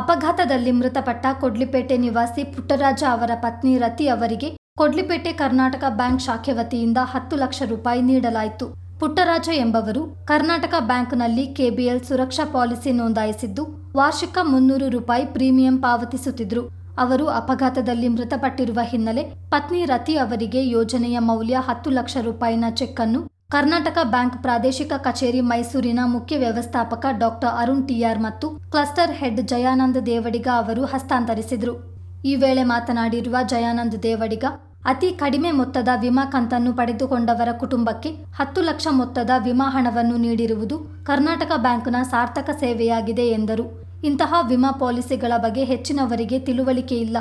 ಅಪಘಾತದಲ್ಲಿ ಮೃತಪಟ್ಟ ಕೊಡ್ಲಿಪೇಟೆ ನಿವಾಸಿ ಪುಟ್ಟರಾಜ ಅವರ ಪತ್ನಿ ರತಿ ಅವರಿಗೆ ಕೊಡ್ಲಿಪೇಟೆ ಕರ್ನಾಟಕ ಬ್ಯಾಂಕ್ ಶಾಖೆ ವತಿಯಿಂದ ಹತ್ತು ಲಕ್ಷ ರೂಪಾಯಿ ನೀಡಲಾಯಿತು. ಪುಟ್ಟರಾಜ ಎಂಬವರು ಕರ್ನಾಟಕ ಬ್ಯಾಂಕ್ನಲ್ಲಿ ಕೆಬಿಎಲ್ ಸುರಕ್ಷಾ ಪಾಲಿಸಿ ನೋಂದಾಯಿಸಿದ್ದು, ವಾರ್ಷಿಕ ಮುನ್ನೂರು ರೂಪಾಯಿ ಪ್ರೀಮಿಯಂ ಪಾವತಿಸುತ್ತಿದ್ರು. ಅವರು ಅಪಘಾತದಲ್ಲಿ ಮೃತಪಟ್ಟಿರುವ ಹಿನ್ನೆಲೆ ಪತ್ನಿ ರತಿ ಅವರಿಗೆ ಯೋಜನೆಯ ಮೌಲ್ಯ ಹತ್ತು ಲಕ್ಷ ರೂಪಾಯಿನ ಚೆಕ್ ಅನ್ನು ಕರ್ನಾಟಕ ಬ್ಯಾಂಕ್ ಪ್ರಾದೇಶಿಕ ಕಚೇರಿ ಮೈಸೂರಿನ ಮುಖ್ಯ ವ್ಯವಸ್ಥಾಪಕ ಡಾಕ್ಟರ್ ಅರುಣ್ ಟಿಆರ್ ಮತ್ತು ಕ್ಲಸ್ಟರ್ ಹೆಡ್ ಜಯಾನಂದ ದೇವಡಿಗ ಅವರು ಹಸ್ತಾಂತರಿಸಿದರು. ಈ ವೇಳೆ ಮಾತನಾಡಿರುವ ಜಯಾನಂದ ದೇವಡಿಗ, ಅತಿ ಕಡಿಮೆ ಮೊತ್ತದ ವಿಮಾ ಕಂತನ್ನು ಪಡೆದುಕೊಂಡವರ ಕುಟುಂಬಕ್ಕೆ ಹತ್ತು ಲಕ್ಷ ಮೊತ್ತದ ವಿಮಾ ಹಣವನ್ನು ನೀಡಿರುವುದು ಕರ್ನಾಟಕ ಬ್ಯಾಂಕ್ನ ಸಾರ್ಥಕ ಸೇವೆಯಾಗಿದೆ ಎಂದರು. ಇಂತಹ ವಿಮಾ ಪಾಲಿಸಿಗಳ ಬಗ್ಗೆ ಹೆಚ್ಚಿನವರಿಗೆ ತಿಳುವಳಿಕೆ ಇಲ್ಲ.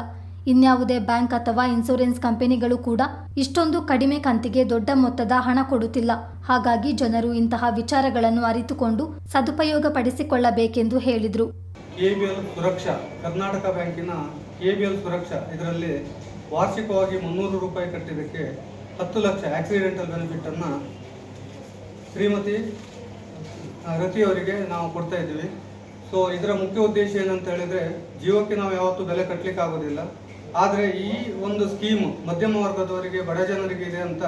ಇನ್ಯಾವುದೇ ಬ್ಯಾಂಕ್ ಅಥವಾ ಇನ್ಸೂರೆನ್ಸ್ ಕಂಪನಿಗಳು ಕೂಡ ಇಷ್ಟೊಂದು ಕಡಿಮೆ ಕಂತಿಗೆ ದೊಡ್ಡ ಮೊತ್ತದ ಹಣ ಕೊಡುತ್ತಿಲ್ಲ. ಹಾಗಾಗಿ ಜನರು ಇಂತಹ ವಿಚಾರಗಳನ್ನು ಅರಿತುಕೊಂಡು ಸದುಪಯೋಗಪಡಿಸಿಕೊಳ್ಳಬೇಕೆಂದು ಹೇಳಿದರು. ಕೆಬಿಎಲ್ ಸುರಕ್ಷಾ, ಕರ್ನಾಟಕ ಬ್ಯಾಂಕಿನ ಕೆಬಿಎಲ್ ಸುರಕ್ಷಾ ಇದರಲ್ಲಿ ವಾರ್ಷಿಕವಾಗಿ ಮುನ್ನೂರು ರೂಪಾಯಿ ಕಟ್ಟಿದ್ದಕ್ಕೆ ಹತ್ತು ಲಕ್ಷ ಆಕ್ಸಿಡೆಂಟಲ್ ಬೆನಿಫಿಟನ್ನು ಶ್ರೀಮತಿ ರತಿಯವರಿಗೆ ನಾವು ಕೊಡ್ತಾ ಇದ್ದೀವಿ. ಸೊ ಇದರ ಮುಖ್ಯ ಉದ್ದೇಶ ಏನಂತ ಹೇಳಿದ್ರೆ, ಜೀವಕ್ಕೆ ನಾವು ಯಾವತ್ತೂ ಬೆಲೆ ಕಟ್ಟಲಿಕ್ಕೆ ಆಗೋದಿಲ್ಲ ಆದರೆ ಈ ಒಂದು ಸ್ಕೀಮ್ ಮಧ್ಯಮ ವರ್ಗದವರಿಗೆ, ಬಡ ಜನರಿಗೆ ಇದೆ ಅಂತ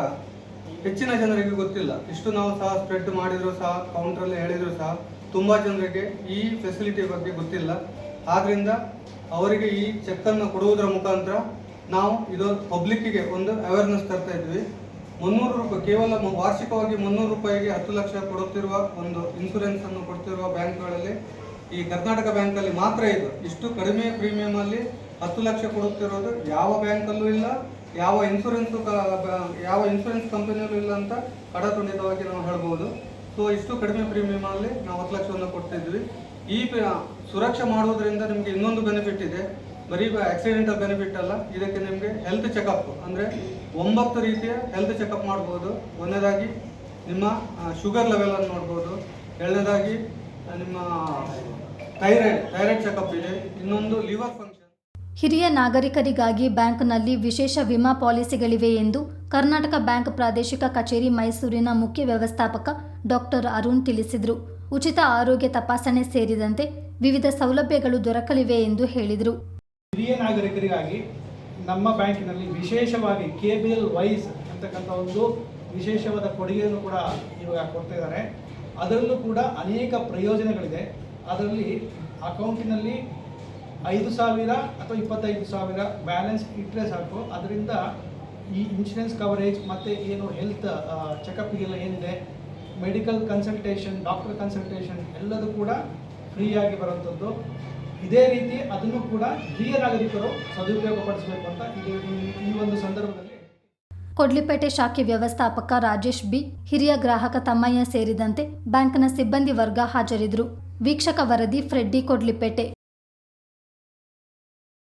ಹೆಚ್ಚಿನ ಜನರಿಗೆ ಗೊತ್ತಿಲ್ಲ. ಇಷ್ಟು ನಾವು ಸಹ ಸ್ಪ್ರೆಡ್ ಮಾಡಿದ್ರು ಸಹ ಕೌಂಟ್ರಲ್ಲಿ ಹೇಳಿದ್ರು ಸಹ, ತುಂಬ ಜನರಿಗೆ ಈ ಫೆಸಿಲಿಟಿ ಬಗ್ಗೆ ಗೊತ್ತಿಲ್ಲ. ಆದ್ರಿಂದ ಅವರಿಗೆ ಈ ಚೆಕ್ಕನ್ನು ಕೊಡುವುದರ ಮುಖಾಂತರ ನಾವು ಇದು ಪಬ್ಲಿಕ್ಕಿಗೆ ಒಂದು ಅವೇರ್ನೆಸ್ ತರ್ತಾ ಇದ್ವಿ. ಮುನ್ನೂರು ರೂಪಾಯಿ, ಕೇವಲ ವಾರ್ಷಿಕವಾಗಿ ಮುನ್ನೂರು ರೂಪಾಯಿಗೆ ಹತ್ತು ಲಕ್ಷ ಕೊಡುತ್ತಿರುವ ಒಂದು ಇನ್ಸೂರೆನ್ಸ್ ಅನ್ನು ಕೊಡ್ತಿರುವ ಬ್ಯಾಂಕ್ಗಳಲ್ಲಿ ಈ ಕರ್ನಾಟಕ ಬ್ಯಾಂಕಲ್ಲಿ ಮಾತ್ರ ಇದು. ಇಷ್ಟು ಕಡಿಮೆ ಪ್ರೀಮಿಯಂ ಅಲ್ಲಿ ಹತ್ತು ಲಕ್ಷ ಕೊಡುತ್ತಿರೋದು ಯಾವ ಬ್ಯಾಂಕಲ್ಲೂ ಇಲ್ಲ, ಯಾವ ಇನ್ಸೂರೆನ್ಸ್ ಯಾವ ಇನ್ಸೂರೆನ್ಸ್ ಕಂಪನಿಯಲ್ಲೂ ಇಲ್ಲ ಅಂತ ಕಡತುಂಡಿತವಾಗಿ ನಾವು ಹೇಳ್ಬೋದು. ಸೊ ಇಷ್ಟು ಕಡಿಮೆ ಪ್ರೀಮಿಯಮಲ್ಲಿ ನಾವು ಹತ್ತು ಲಕ್ಷವನ್ನು ಕೊಡ್ತಿದ್ವಿ. ಈ ಸುರಕ್ಷೆ ಮಾಡೋದ್ರಿಂದ ನಿಮಗೆ ಇನ್ನೊಂದು ಬೆನಿಫಿಟ್ ಇದೆ. ಬರೀ ಆಕ್ಸಿಡೆಂಟಲ್ ಬೆನಿಫಿಟ್ ಅಲ್ಲ, ಇದಕ್ಕೆ ನಿಮಗೆ ಹೆಲ್ತ್ ಚೆಕಪ್ ಅಂದರೆ ಒಂಬತ್ತು ರೀತಿಯ ಹೆಲ್ತ್ ಚೆಕಪ್ ಮಾಡ್ಬೋದು. ಒಂದನೇದಾಗಿ ನಿಮ್ಮ ಶುಗರ್ ಲೆವೆಲನ್ನು ನೋಡ್ಬೋದು. ಎರಡನೇದಾಗಿ, ನಿಮ್ಮ ಥೈರಾಯ್ಡ್ ಥೈರಾಯ್ಡ್ ಚೆಕಪ್ ಇದೆ. ಇನ್ನೊಂದು ಲಿವರ್ ಫಂಕ್ಷನ್ ಹಿರಿಯ ನಾಗರಿಕರಿಗಾಗಿ ಬ್ಯಾಂಕ್ನಲ್ಲಿ ವಿಶೇಷ ವಿಮಾ ಪಾಲಿಸಿಗಳಿವೆ ಎಂದು ಕರ್ನಾಟಕ ಬ್ಯಾಂಕ್ ಪ್ರಾದೇಶಿಕ ಕಚೇರಿ ಮೈಸೂರಿನ ಮುಖ್ಯ ವ್ಯವಸ್ಥಾಪಕ ಡಾಕ್ಟರ್ ಅರುಣ್ ತಿಳಿಸಿದರು. ಉಚಿತ ಆರೋಗ್ಯ ತಪಾಸಣೆ ಸೇರಿದಂತೆ ವಿವಿಧ ಸೌಲಭ್ಯಗಳು ದೊರಕಲಿವೆ ಎಂದು ಹೇಳಿದರು. ಹಿರಿಯ ನಾಗರಿಕರಿಗಾಗಿ ನಮ್ಮ ಬ್ಯಾಂಕಿನಲ್ಲಿ ವಿಶೇಷವಾಗಿ ಕೆ ಬಿ ಎಲ್ ವೈಸ್ ಅಂತಕ್ಕಂಥ ಒಂದು ವಿಶೇಷವಾದ ಕೊಡುಗೆಯನ್ನು ಕೂಡ ಇವಾಗ ಕೊಡ್ತಾ ಇದ್ದಾರೆ. ಅದರಲ್ಲೂ ಕೂಡ ಅನೇಕ ಪ್ರಯೋಜನಗಳಿದೆ. ಅದರಲ್ಲಿ ಅಕೌಂಟಿನಲ್ಲಿ ಐದು ಸಾವಿರ ಅಥವಾ ಇಪ್ಪತ್ತೈದು ಸಾವಿರ ಬ್ಯಾಲೆನ್ಸ್ ಇಟ್ಟರೆ ಸಾಕು. ಅದರಿಂದ ಈ ಇನ್ಶೂರೆನ್ಸ್ ಕವರೇಜ್ ಮತ್ತು ಏನು ಹೆಲ್ತ್ ಚೆಕಪ್ಗೆಲ್ಲ ಏನಿದೆ ಮೆಡಿಕಲ್ ಕನ್ಸಲ್ಟೇಷನ್ ಡಾಕ್ಟರ್ ಕನ್ಸಲ್ಟೇಷನ್ ಎಲ್ಲದೂ ಕೂಡ ಫ್ರೀಯಾಗಿ ಬರುವಂಥದ್ದು. ಇದೇ ರೀತಿ ಅದನ್ನು ಕೂಡ ಹಿರಿಯ ನಾಗರಿಕರು ಸದುಪಯೋಗಪಡಿಸಬೇಕು ಅಂತ ಇದು ಈ- ಒಂದು ಸಂದರ್ಭದಲ್ಲಿ ಕೊಡ್ಲಿಪೇಟೆ ಶಾಖೆ ವ್ಯವಸ್ಥಾಪಕ ರಾಜೇಶ್ ಬಿ, ಹಿರಿಯ ಗ್ರಾಹಕ ತಮ್ಮಯ್ಯ ಸೇರಿದಂತೆ ಬ್ಯಾಂಕ್ನ ಸಿಬ್ಬಂದಿ ವರ್ಗ ಹಾಜರಿದ್ದರು. ವೀಕ್ಷಕ ವರದಿ ಫ್ರೆಡ್ಡಿ ಕೊಡ್ಲಿಪೇಟೆ.